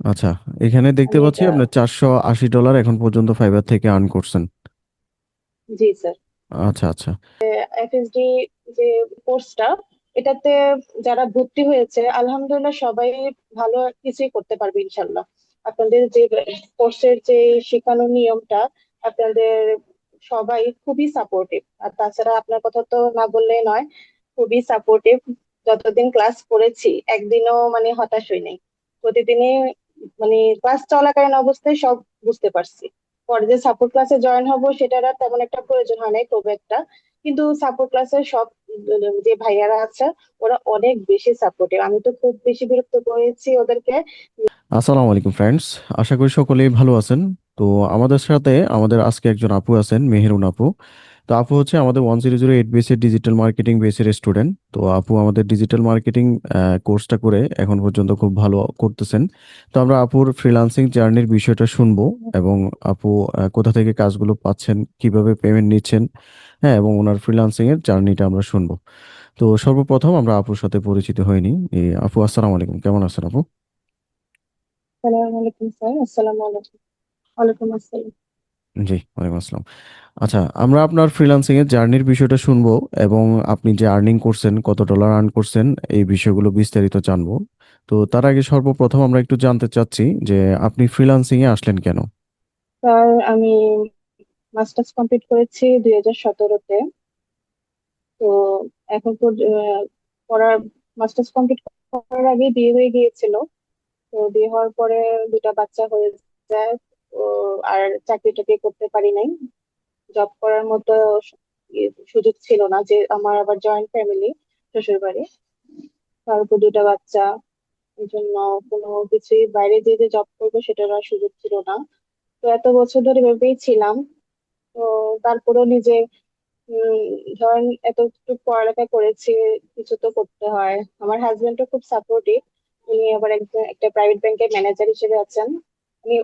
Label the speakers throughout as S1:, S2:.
S1: আচ্ছা এখানে দেখতে
S2: আমি
S1: পাচ্ছি
S2: এটা
S1: আপনার চারশো আশি ডলার এখন পর্যন্ত ফাইবার থেকে আর্ন করছেন।
S2: জি স্যার
S1: আচ্ছা আচ্ছা।
S2: এফএসডি যে কোর্সটা এটাতে যারা ভর্তি হয়েছে আলহামদুলিল্লাহ সবাই ভালো কিছুই করতে পারবে ইনশাল্লাহ আপনাদের যে কোর্সের যে শেখানোর নিয়মটা আপনাদের সবাই খুবই সাপোর্টিভ আর তাছাড়া আপনার কথা তো না বললেই নয় খুবই সাপোর্টিভ যতদিন ক্লাস করেছি একদিনও মানে হতাশ হই নাই। প্রতিদিনই মানে ক্লাস চলাকালীন অবস্থায় সব বুঝতে পারছি। পরে যে সাপোর্ট ক্লাসে জয়েন হব সেটার আর তেমন একটা প্রয়োজন হয় নাই, খুব একটা। কিন্তু সাপোর্ট ক্লাসের সব, যে ভাইয়ারা আছে, ওরা অনেক বেশি সাপোর্টিভ আমি তো খুব বেশি বিরক্ত করেছি ওদেরকে।
S1: আসসালামু আলাইকুম ফ্রেন্ডস আশা করি সকলেই ভালো আছেন। তো আমাদের সাথে আমাদের আজকে একজন আপু আছেন, মেহেরুন আপু। তো আপু হচ্ছে আমাদের ওয়ান জিরো জিরো এইট বেসের ডিজিটাল মার্কেটিং বেসের স্টুডেন্ট তো আপু আমাদের ডিজিটাল মার্কেটিং কোর্সটা করে এখন পর্যন্ত খুব ভালো করতেছেন। তো আমরা আপুর ফ্রিল্যান্সিং জার্নির বিষয়টা শুনব এবং আপু কোথা থেকে কাজগুলো পাচ্ছেন, কীভাবে পেমেন্ট নিচ্ছেন হ্যাঁ এবং ওনার ফ্রিল্যান্সিং এর জার্নিটা আমরা শুনব। তো সর্বপ্রথম আমরা আপুর সাথে পরিচিত হইনি। আপু, আসসালামু আলাইকুম। কেমন আছেন আপু?
S2: আসসালামু আলাইকুম, স্যার। আসসালামু আলাইকুম। ওয়ালাইকুম আসসালাম।
S1: জি ওয়ালাইকুম আসসালাম। আচ্ছা আমরা আপনার ফ্রিল্যান্সিং এর জার্নির বিষয়টা শুনব এবং আপনি যে আর্নিং করছেন কত ডলার আর্ন করছেন এই বিষয়গুলো বিস্তারিত জানব। তো তার আগে সর্বপ্রথম আমরা একটু জানতে চাচ্ছি যে আপনি ফ্রিল্যান্সিং এ আসলেন কেন?
S2: স্যার আমি মাস্টার্স কমপ্লিট করেছি দুই হাজার সতেরোতে। তো এখন পর- আহ, পড়ার মাস্টার্স কমপ্লিট করার আগে বিয়ে হয়ে গিয়েছিল। তো বিয়ে হওয়ার পরে দুটা বাচ্চা হয়ে যায়। তো আর চাকরি টাকরি করতে পারি নাই। জব করার মতো সুযোগ ছিল না যে আমার আবার জয়েন্ট ফ্যামিলি শ্বশুর বাড়ি তার উপর দুটা বাচ্চা, এই জন্য কোনো কিছুই বাইরে যেয়ে যে জব করব সেটার আর সুযোগ ছিল না। তো এত বছর ধরে ভেবেই ছিলাম। তো তারপরেও নিজে ধরেন এতটুকু পড়ালেখা করেছি, কিছু তো করতে হয়। আমার হাজবেন্ডও খুব সাপোর্টিভ উনি আবার একটা প্রাইভেট ব্যাংকের ম্যানেজার হিসেবে আছেন। আমি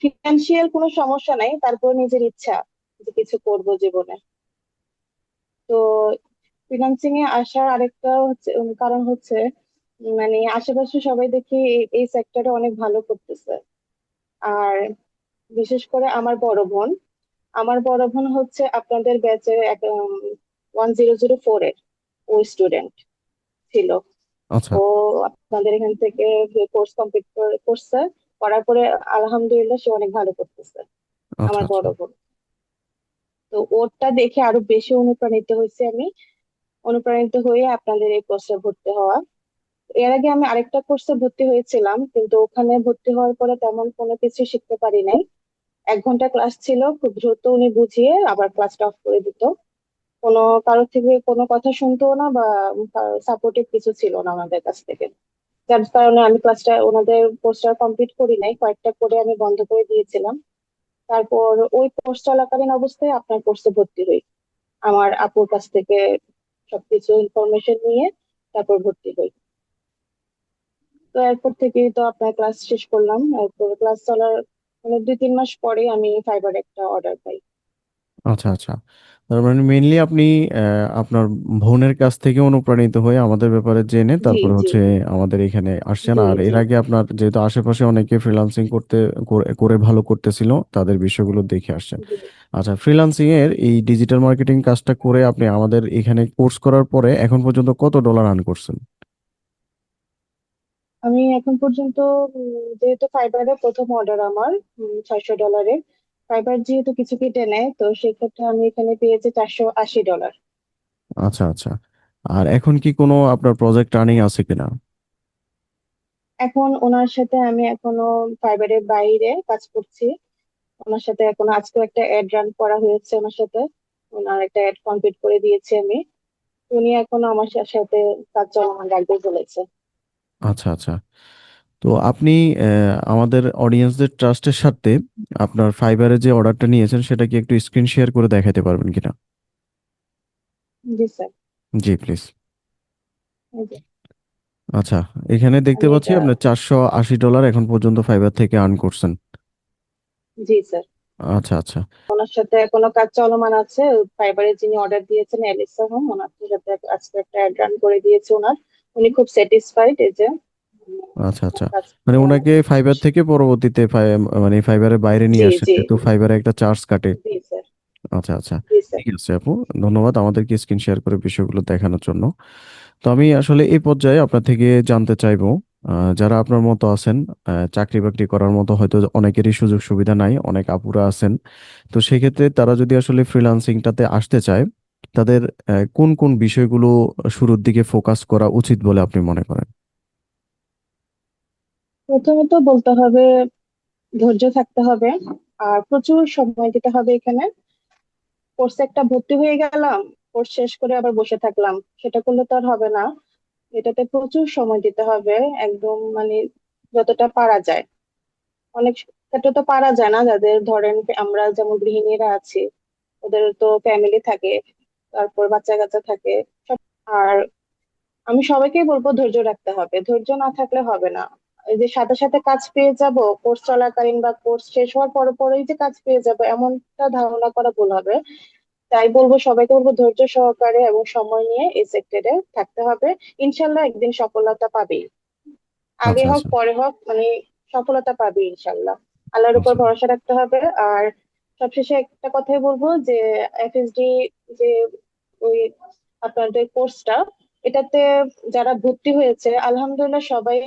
S2: ফিনান্সিয়াল কোনো সমস্যা নাই তারপর নিজের ইচ্ছা যে কিছু করব জীবনে। তো ফিনান্সিং এ আসার আরেকটা হচ্ছে কারণ হচ্ছে মানে আশেপাশে সবাই দেখি এই- সেক্টরে অনেক ভালো করতেছে। আর বিশেষ করে আমার বড় বোন আমার বড় বোন হচ্ছে আপনাদের ব্যাচের ওয়ান জিরো জিরো ফোর এর ও স্টুডেন্ট ছিল।
S1: আচ্ছা।
S2: ও আপনাদের এখান থেকে কোর্স কমপ্লিট করছে। করার পরে আলহামদুলিল্লাহ সে অনেক ভালো করতেছে
S1: আচ্ছা
S2: আমার
S1: আচ্ছা।
S2: বড় বোন। তো ওরটা দেখে আরও বেশি অনুপ্রাণিত হয়েছে আমি। অনুপ্রাণিত হয়ে আপনাদের এই কোর্সে ভর্তি হওয়া। এর আগে আমি আরেকটা কোর্সে ভর্তি হয়েছিলাম কিন্তু ওখানে ভর্তি হওয়ার পরে তেমন কোনো কিছু শিখতে পারি নাই। এক ঘণ্টা ক্লাস ছিল খুব দ্রুত উনি বুঝিয়ে আবার ক্লাসটা অফ করে দিত। কোনো কারোর থেকে কোনো কথা শুনতো না বা সাপোর্টিভ কিছু ছিল না আমাদের কাছ থেকে। যার কারণে আমি ক্লাসটা ওনাদের কোর্সটা কমপ্লিট করি নাই, কয়েকটা করে আমি বন্ধ করে দিয়েছিলাম। তারপর ওই কোর্স চলাকালীন অবস্থায় আপনার কোর্সে ভর্তি হই। আমার আপুর কাছ থেকে সবকিছু ইনফরমেশন নিয়ে তারপর ভর্তি হই। তো এরপর থেকেই তো আপনার ক্লাস শেষ করলাম। এরপর ক্লাস চলার মানে দুই, তিন মাস পরে আমি ফাইবার একটা অর্ডার পাই।
S1: আচ্ছা আচ্ছা। তার মানে মেইনলি আপনি আপনার বোনের কাছ থেকে অনুপ্রাণিত হয়ে আমাদের ব্যাপারে জেনে
S2: জি
S1: তারপরে
S2: জি।
S1: হচ্ছে আমাদের এখানে আসছেন।
S2: জি
S1: আর এর
S2: জি
S1: আগে আপনার যেহেতু আশেপাশে অনেকে ফ্রিল্যান্সিং করতে করে করে ভালো করতেছিল তাদের বিষয়গুলো দেখে আসছেন।
S2: জি
S1: আচ্ছা ফ্রিল্যান্সিং এর এই ডিজিটাল মার্কেটিং কাজটা করে আপনি আমাদের এখানে কোর্স করার পরে এখন পর্যন্ত কত ডলার আর্ন করছেন?
S2: আমি এখন পর্যন্ত উম, যেহেতু ফাইবারের প্রথম অর্ডার আমার ছয়শো ডলারের ফাইবার যেহেতু কিছু কেটে নেয় তো সেক্ষেত্রে আমি এখানে পেয়েছি চারশো আশি ডলার
S1: আচ্ছা আচ্ছা। আর এখন কি কোনো আপনার প্রজেক্ট রানিং আছে কিনা?
S2: এখন ওনার সাথে আমি এখনও ফাইবারের বাইরে কাজ করছি। ওনার সাথে এখন আজকে একটা অ্যাড রান করা হয়েছে ওনার সাথে। ওনার একটা অ্যাড কমপ্লিট করে দিয়েছি আমি। উনি এখনও আমার সাথে কাজ চলমান রাখবে বলেছে।
S1: আচ্ছা আচ্ছা। তো আপনি আমাদের অডিয়েন্সদের ট্রাস্টের সাথে আপনার ফাইবারে যে অর্ডারটা নিয়েছেন সেটা কি একটু স্ক্রিন শেয়ার করে দেখাতে পারবেন কিনা?
S2: জি স্যার।
S1: জি প্লিজ আচ্ছা এখানে দেখতে পাচ্ছি আপনার চারশো আশি ডলার এখন পর্যন্ত ফাইবার থেকে আর্ন করছেন।
S2: জি স্যার।
S1: আচ্ছা আচ্ছা।
S2: ওনার সাথে এখনও কাজ চলমান আছে? ফাইবারের যিনি অর্ডার দিয়েছেন এলিসা হোম ওনার সাথে আজকে একটা অ্যাড রান করে দিয়েছে ওনার। উনি খুব স্যাটিসফাইড এই যে।
S1: আচ্ছা আচ্ছা। মানে ওনাকে ফাইবার থেকে পরবর্তীতে মানে ফাইবারের বাইরে নিয়ে
S2: জি
S1: যেহেতু ফাইবারে একটা চার্জ কাটে। আচ্ছা আচ্ছা। ঠিক আছে আপু ধন্যবাদ আমাদেরকে স্ক্রিন শেয়ার করে বিষয়গুলো দেখানোর জন্য। তো আমি আসলে এই পর্যায়ে আপনার থেকে জানতে চাইব যারা আপনার মতো আছেন চাকরি বাকরি করার মতো হয়তো অনেকেরই সুযোগ সুবিধা নাই অনেক আপুরা আছেন। তো সেক্ষেত্রে তারা যদি আসলে ফ্রিল্যান্সিংটাতে আসতে চায় তাদের কোন কোন বিষয়গুলো শুরুর দিকে ফোকাস করা উচিত বলে আপনি মনে করেন?
S2: প্রথমত বলতে হবে, ধৈর্য থাকতে হবে, আর প্রচুর সময় দিতে হবে এখানে। কোর্সে একটা ভর্তি হয়ে গেলাম, কোর্স শেষ করে আবার বসে থাকলাম। সেটা করলে তো আর হবে না। এটাতে প্রচুর সময় দিতে হবে, একদম মানে যতটা পারা যায়। অনেক ক্ষেত্রে তো পারা যায় না, যাদের ধরেন আমরা যেমন গৃহিণীরা আছি, ওদের তো ফ্যামিলি থাকে, তারপর বাচ্চা কাচ্চা থাকে আর আমি সবাইকেই বলব ধৈর্য রাখতে হবে। ধৈর্য না থাকলে হবে না। যে সাথে সাথে কাজ পেয়ে যাব কোর্স চলাকালীন বা কোর্স শেষ হওয়ার পর পরেই যে কাজ পেয়ে যাব এমনটা ধারণা করা ভুল হবে। তাই বলব সবাইকে বলব ধৈর্য সহকারে এবং সময় নিয়ে এই সেক্টরে থাকতে হবে। ইনশাল্লাহ একদিন সফলতা পাবেই। আগে
S1: আচ্ছা
S2: হোক
S1: আচ্ছা।
S2: পরে হোক মানে সফলতা পাবে ইনশাল্লাহ। আল্লাহর উপর
S1: আচ্ছা।
S2: ভরসা রাখতে হবে। আর সবশেষে একটা কথাই বলব যে এফএসডি যে ওই আপনাদের কোর্সটা এটাতে যারা ভর্তি হয়েছে, আলহামদুলিল্লাহ সবাই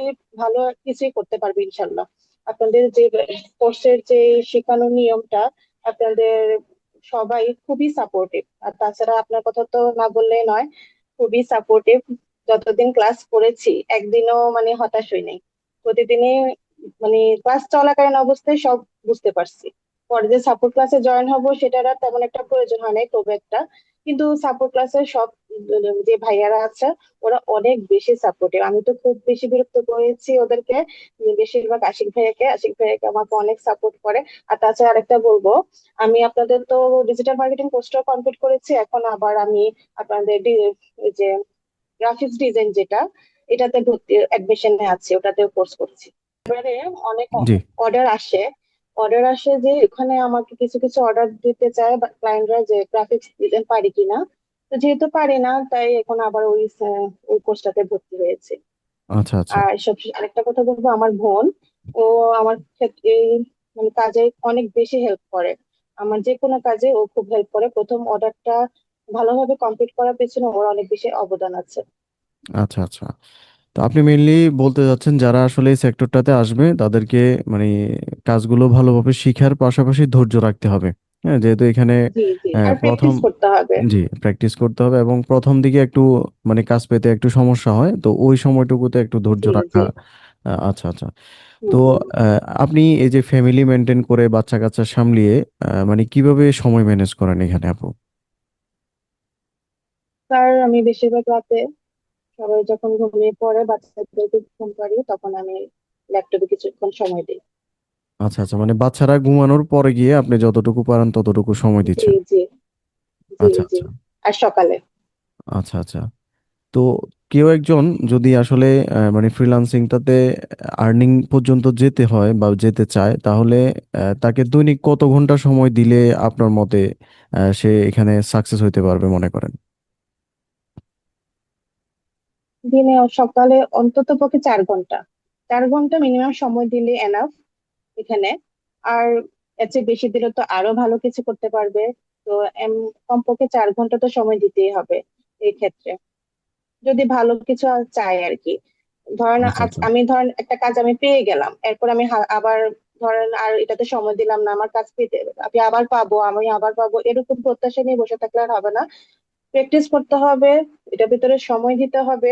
S2: ভালো কিছুই করতে পারবে ইনশাল্লাহ আপনাদের যে কোর্সের যে শেখানোর নিয়মটা, আপনাদের সবাই খুবই সাপোর্টিভ আর তাছাড়া আপনার কথা তো না বললেই নয়, খুবই সাপোর্টিভ যতদিন ক্লাস করেছি, একদিনও মানে হতাশ হই নাই। প্রতিদিনই মানে ক্লাস চলাকালীন অবস্থায় সব বুঝতে পারছি। পরে যে সাপোর্ট ক্লাসে জয়েন হব, সেটার আর তেমন একটা প্রয়োজন হয় নাই, খুব একটা। কিন্তু সাপোর্ট ক্লাসে সব যে ভাইয়ারা আছে ওরা অনেক বেশি সাপোর্টিভ আমি তো খুব বেশি বিরক্ত করেছি ওদেরকে বেশিরভাগ আশিক ভাইয়াকে আশিক ভাইয়াকে আমাকে অনেক সাপোর্ট করে। আর তাছাড়া আরেকটা বলব আমি আপনাদের তো ডিজিটাল মার্কেটিং কোর্সটাও কমপ্লিট করেছি এখন আবার আমি আপনাদের যে গ্রাফিক্স ডিজাইন যেটা এটাতে ভর্তি অ্যাডমিশনে আছে ওটাতেও কোর্স করছি। এবারে অনেক অর্ডার আসে অর্ডার আসে যে এখানে আমাকে কিছু কিছু অর্ডার দিতে চায় ক্লায়েন্টরা যে গ্রাফিক্স ডিজাইন পারি কিনা। তো যেহেতু পারি না তাই এখন আবার ওই ওই কোর্সটাতে ভর্তি হয়েছে।
S1: আচ্ছা আচ্ছা।
S2: আর সব আরেকটা কথা বলব আমার বোন ও আমার ক্ষেত্রে এই মানে কাজে অনেক বেশি হেল্প করে। আমার যে কোনো কাজে ও খুব হেল্প করে। প্রথম অর্ডারটা ভালোভাবে কমপ্লিট করার পেছনে ওর অনেক বেশি অবদান আছে।
S1: আচ্ছা আচ্ছা। তো আপনি মেইনলি বলতে যাচ্ছেন যারা আসলে এই সেক্টরটাতে আসবে তাদেরকে মানে কাজগুলো ভালোভাবে শিখার পাশাপাশি ধৈর্য রাখতে হবে। হ্যাঁ যেহেতু এখানে
S2: আর
S1: প্রথম জি প্র্যাকটিস করতে হবে এবং প্রথম দিকে একটু মানে কাজ পেতে একটু সমস্যা হয় তো ওই সময়টুকুতে একটু ধৈর্য রাখা আচ্ছা আচ্ছা। তো আপনি এই যে ফ্যামিলি মেনটেন করে বাচ্চা কাচ্চা সামলিয়ে মানে কীভাবে সময় ম্যানেজ করেন এখানে আপু?
S2: স্যার আমি বেশিরভাগ রাতে সবাই যখন ঘুমিয়ে পড়ে বাচ্চাদেরকে ঘুম পাড়িয়ে তখন আমি ল্যাপটপে কিছুক্ষণ সময় দিই।
S1: আচ্ছা আচ্ছা মানে বাচ্চারা ঘুমানোর পরে গিয়ে আপনি যতটুকু পারেন ততটুকু সময় দিচ্ছেন?
S2: জি জি
S1: আচ্ছা
S2: জি
S1: আচ্ছা।
S2: আর সকালে।
S1: আচ্ছা আচ্ছা। তো কেউ একজন যদি আসলে আহ, মানে ফ্রিল্যান্সিংটাতে আর্নিং পর্যন্ত যেতে হয় বা যেতে চায় তাহলে আহ, তাকে দৈনিক কত ঘণ্টা সময় দিলে আপনার মতে আহ, সে এখানে সাকসেস হইতে পারবে মনে করেন?
S2: দিনে সকালে অন্তত পক্ষে চার ঘণ্টা। চার ঘণ্টা মিনিমাম সময় দিলে এনাফ এখানে। আর এর চেয়ে বেশি দিলে তো আরও ভালো কিছু করতে পারবে। তো কমপক্ষে চার ঘণ্টা তো সময় দিতেই হবে এই ক্ষেত্রে। যদি ভালো কিছু চাই আর কি। ধরেন
S1: আচ্ছা আচ্ছা।
S2: আমি ধরেন একটা কাজ আমি পেয়ে গেলাম। এরপর আমি আবার ধরেন আর এটাতে সময় দিলাম না আমার কাজ পেতে আমি আবার পাবো আমি আবার পাবো এরকম প্রত্যাশা নিয়ে বসে থাকলে আর হবে না। প্র্যাকটিস করতে হবে, এটার ভিতরে সময় দিতে হবে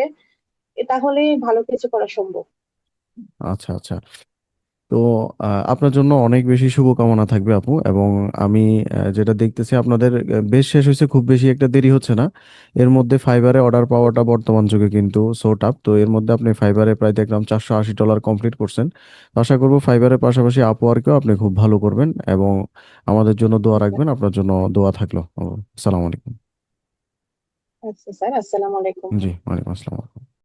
S2: তাহলেই ভালো কিছু করা সম্ভব।
S1: আচ্ছা আচ্ছা। তো আপনার জন্য অনেক বেশি শুভকামনা থাকবে আপু, এবং আমি যেটা দেখতেছি আপনাদের বেশ শেষ হয়েছে, খুব বেশি একটা দেরি হচ্ছে না। এর মধ্যে ফাইবারে অর্ডার পাওয়াটা বর্তমান যুগে কিন্তু সো টাফ তো এর মধ্যে আপনি ফাইবারে প্রায় দেখলাম চারশো আশি ডলার কমপ্লিট করছেন। আশা করব ফাইবারের পাশাপাশি আপওয়ার্কেও আপনি খুব ভালো করবেন, এবং আমাদের জন্য দোয়া রাখবেন, আপনার জন্য দোয়া থাকল। সালাম আলাইকুম।
S2: আচ্ছা স্যার আসসালামু আলাইকুম।
S1: জি ওয়ালাইকুম আসসালাম।